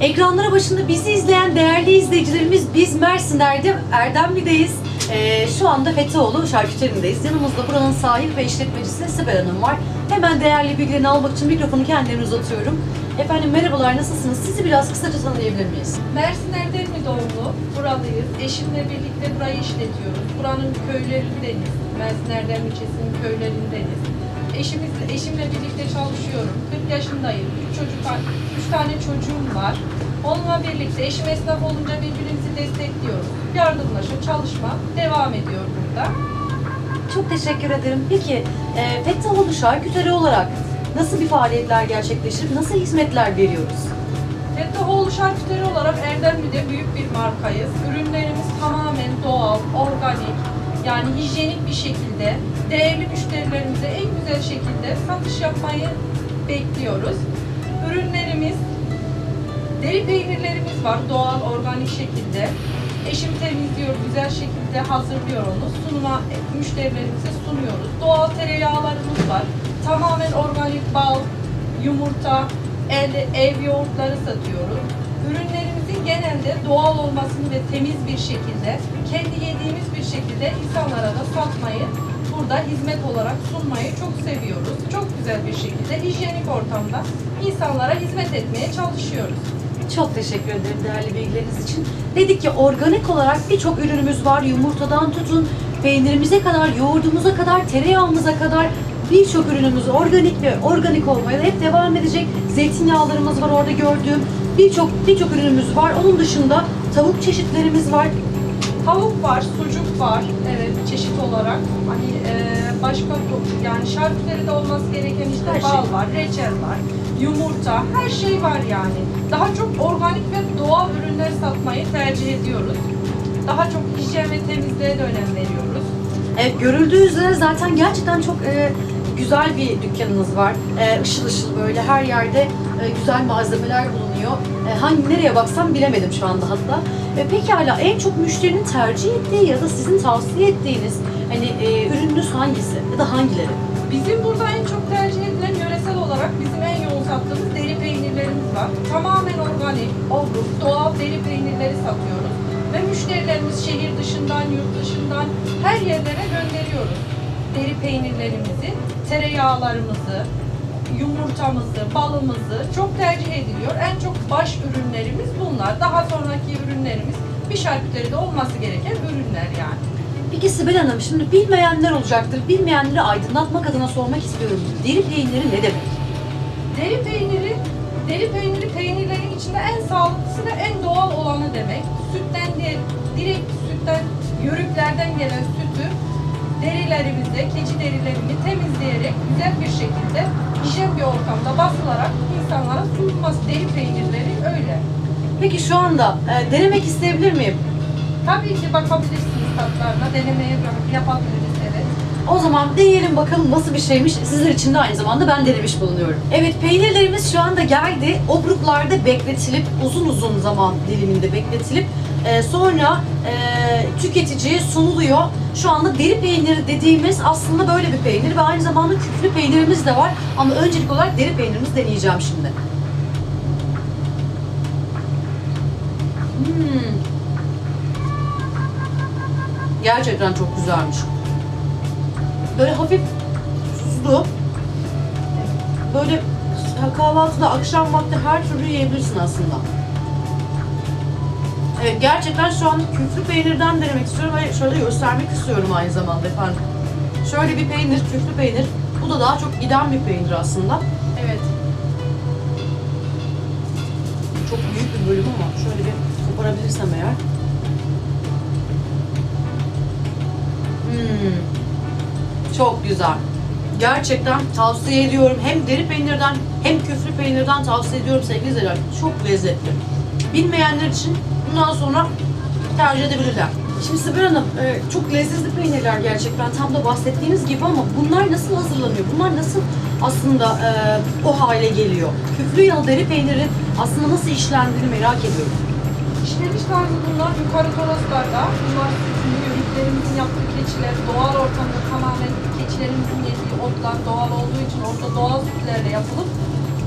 Ekranlara başında bizi izleyen değerli izleyicilerimiz biz Mersin Erdem, Erdemli'deyiz. Ee, şu anda Fethiyoğlu Şarküteri'ndeyiz. Yanımızda buranın sahip ve işletmecisi Sibel Hanım var. Hemen değerli bilgilerini almak için mikrofonu kendilerine uzatıyorum. Efendim merhabalar nasılsınız? Sizi biraz kısaca tanıyabilir miyiz? Mersin Erdemli doğumlu, buralıyız. Eşimle birlikte burayı işletiyoruz. Buranın köylerindeyiz. Mersin Erdemli ilçesinin köylerindeyiz. Eşimizle, eşimle birlikte çalışıyorum. 40 yaşındayım. 3 çocuk var. 3 tane çocuğum var. Onunla birlikte eşim esnaf olunca birbirimizi destekliyoruz. Yardımlaşa çalışma devam ediyor burada. Çok teşekkür ederim. Peki e, Fethiyoğlu Şarküteri olarak nasıl bir faaliyetler gerçekleştirip nasıl hizmetler veriyoruz? Fettahoğlu Şarküteri olarak Erdemli'de büyük bir markayız. Ürünlerimiz tamamen doğal, organik, yani hijyenik bir şekilde değerli müşterilerimize en güzel şekilde satış yapmayı bekliyoruz. Ürünlerimiz, deri peynirlerimiz var doğal, organik şekilde. Eşim temizliyor, güzel şekilde hazırlıyor onu. Sunuma müşterilerimize sunuyoruz. Doğal tereyağlarımız var. Tamamen organik bal, yumurta, el, ev yoğurtları satıyoruz. Ürünlerimizin genelde doğal olmasını ve temiz bir şekilde, kendi yediğimiz bir şekilde insanlara da satmayı, burada hizmet olarak sunmayı çok seviyoruz. Çok güzel bir şekilde hijyenik ortamda insanlara hizmet etmeye çalışıyoruz. Çok teşekkür ederim değerli bilgileriniz için. Dedik ki organik olarak birçok ürünümüz var. Yumurtadan tutun, peynirimize kadar, yoğurdumuza kadar, tereyağımıza kadar birçok ürünümüz organik ve organik olmaya hep devam edecek. Zeytinyağlarımız var orada gördüğüm. Birçok birçok ürünümüz var. Onun dışında tavuk çeşitlerimiz var. Tavuk var, sucuk var. Evet, çeşit olarak. Hani e, başka yani şarküteride olması gereken işte Her bal şey. var, reçel var, yumurta, her şey var yani. Daha çok organik ve doğal ürünler satmayı tercih ediyoruz. Daha çok hijyen ve temizliğe de önem veriyoruz. Evet görüldüğü üzere zaten gerçekten çok e, güzel bir dükkanınız var. E, ışıl ışıl böyle her yerde e, güzel malzemeler bulunuyor. E, hangi nereye baksam bilemedim şu anda hatta. E, pekala en çok müşterinin tercih ettiği ya da sizin tavsiye ettiğiniz hani e, ürününüz hangisi ya da hangileri? Bizim burada en çok tercih edilen yöresel olarak bizim en yoğun sattığımız deri peynirlerimiz var. Tamamen organik, obruk, doğal deri peynirleri satıyoruz. Ve müşterilerimiz şehir dışından, yurt dışından her yerlere gönderiyoruz. Deri peynirlerimizi, tereyağlarımızı, yumurtamızı, balımızı çok tercih ediliyor. En çok baş ürünlerimiz bunlar. Daha sonraki ürünlerimiz bir şarküteride olması gereken ürünler yani. Peki Sibel Hanım şimdi bilmeyenler olacaktır. Bilmeyenleri aydınlatmak adına sormak istiyorum. Deri peyniri ne demek? Deri peyniri, deri peyniri peynirlerin içinde en sağlıklısı ve en doğal olanı demek. Sütten de, direkt sütten, yörüklerden gelen sütü derilerimizde, keçi derilerini temizleyerek güzel bir şekilde hijyen bir ortamda basılarak insanlara sunulması deri peynirleri öyle. Peki şu anda e, denemek isteyebilir miyim? Tabii ki bakabilirsiniz tatlarına, denemeye bırakıp yapabiliriz evet. O zaman deneyelim bakalım nasıl bir şeymiş. Sizler için de aynı zamanda ben denemiş bulunuyorum. Evet peynirlerimiz şu anda geldi. Obruklarda bekletilip uzun uzun zaman diliminde bekletilip e, sonra e, tüketiciye sunuluyor. Şu anda deri peyniri dediğimiz aslında böyle bir peynir ve aynı zamanda küflü peynirimiz de var. Ama öncelik olarak deri peynirimizi deneyeceğim şimdi. Hmm. Gerçekten çok güzelmiş. Böyle hafif tuzlu. Böyle kahvaltıda, akşam vakti her türlü yiyebilirsin aslında. Evet gerçekten şu an küflü peynirden denemek istiyorum ve şöyle göstermek istiyorum aynı zamanda efendim. Şöyle bir peynir, küflü peynir. Bu da daha çok giden bir peynir aslında. Evet. Çok büyük bir bölüm ama şöyle bir koparabilirsem eğer. Hmm. Çok güzel. Gerçekten tavsiye ediyorum. Hem deri peynirden hem küflü peynirden tavsiye ediyorum sevgili izleyiciler. Çok lezzetli. Bilmeyenler için bundan sonra tercih edebilirler. Şimdi Sibel Hanım, e, çok lezzetli peynirler gerçekten tam da bahsettiğiniz gibi ama bunlar nasıl hazırlanıyor? Bunlar nasıl aslında e, o hale geliyor? Küflü ya da deri peynirin aslında nasıl işlendiğini merak ediyorum. İşlemiş tarzı bunlar yukarı toroslarda. Bunlar sütün, yörüklerimizin yaptığı keçiler. Doğal ortamda tamamen keçilerimizin yediği otlar doğal olduğu için orada doğal sütlerle yapılıp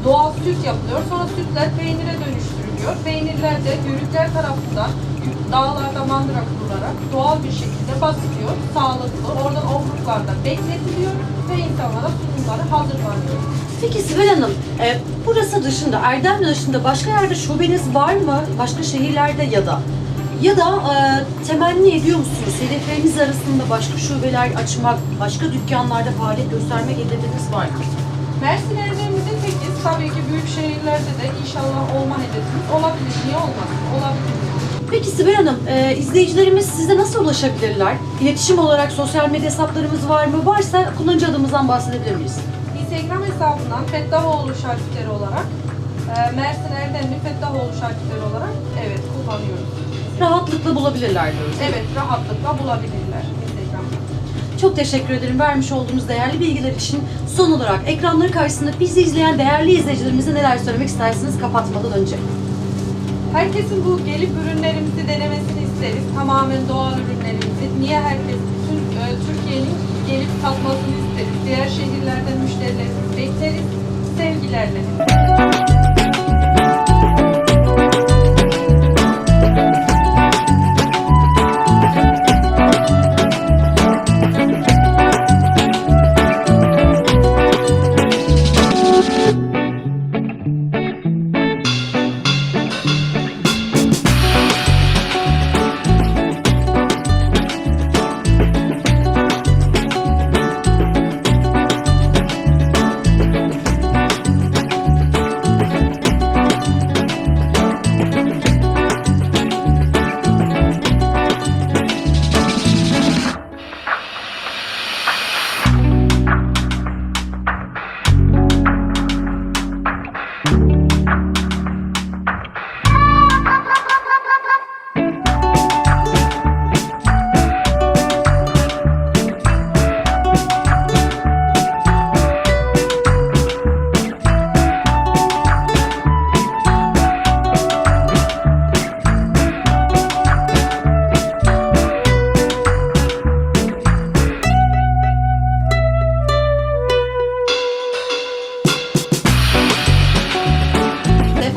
doğal süt yapılıyor. Sonra sütler peynire dönüştürülüyor. Oluyor. Peynirler de yörükler tarafından dağlarda mandıra kurularak doğal bir şekilde basılıyor, sağlıklı. Oradan obruklarda bekletiliyor ve insanlara sunumları hazırlanıyor. Peki Sibel Hanım, e, burası dışında, Erdemli dışında başka yerde şubeniz var mı? Başka şehirlerde ya da? Ya da e, temenni ediyor musunuz? Hedefleriniz arasında başka şubeler açmak, başka dükkanlarda faaliyet göstermek hedefiniz var mı? Mersin. Tabii ki büyük şehirlerde de inşallah olma hedefimiz olabilir. Niye olmasın? Olabilir. Peki Sibel Hanım, e, izleyicilerimiz size nasıl ulaşabilirler? İletişim olarak sosyal medya hesaplarımız var mı? Varsa kullanıcı adımızdan bahsedebilir miyiz? Instagram hesabından Fettahoğlu şarküteri olarak e, Mersin Erdemli Fettahoğlu şarküteri olarak evet kullanıyoruz. Rahatlıkla bulabilirler diyoruz. Evet rahatlıkla bulabilirler. Çok teşekkür ederim vermiş olduğunuz değerli bilgiler için. Son olarak ekranları karşısında bizi izleyen değerli izleyicilerimize neler söylemek istersiniz kapatmadan önce? Herkesin bu gelip ürünlerimizi denemesini isteriz. Tamamen doğal ürünlerimizi. Niye herkes bütün e, Türkiye'nin gelip tatmasını isteriz. Diğer şehirlerden müşterilerimizi bekleriz. Sevgilerle.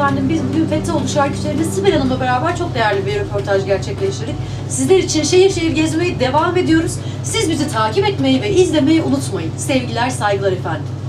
Efendim biz bugün Fethiyeoğlu şarküterinde Sibel Hanım'la beraber çok değerli bir röportaj gerçekleştirdik. Sizler için şehir şehir gezmeye devam ediyoruz. Siz bizi takip etmeyi ve izlemeyi unutmayın. Sevgiler, saygılar efendim.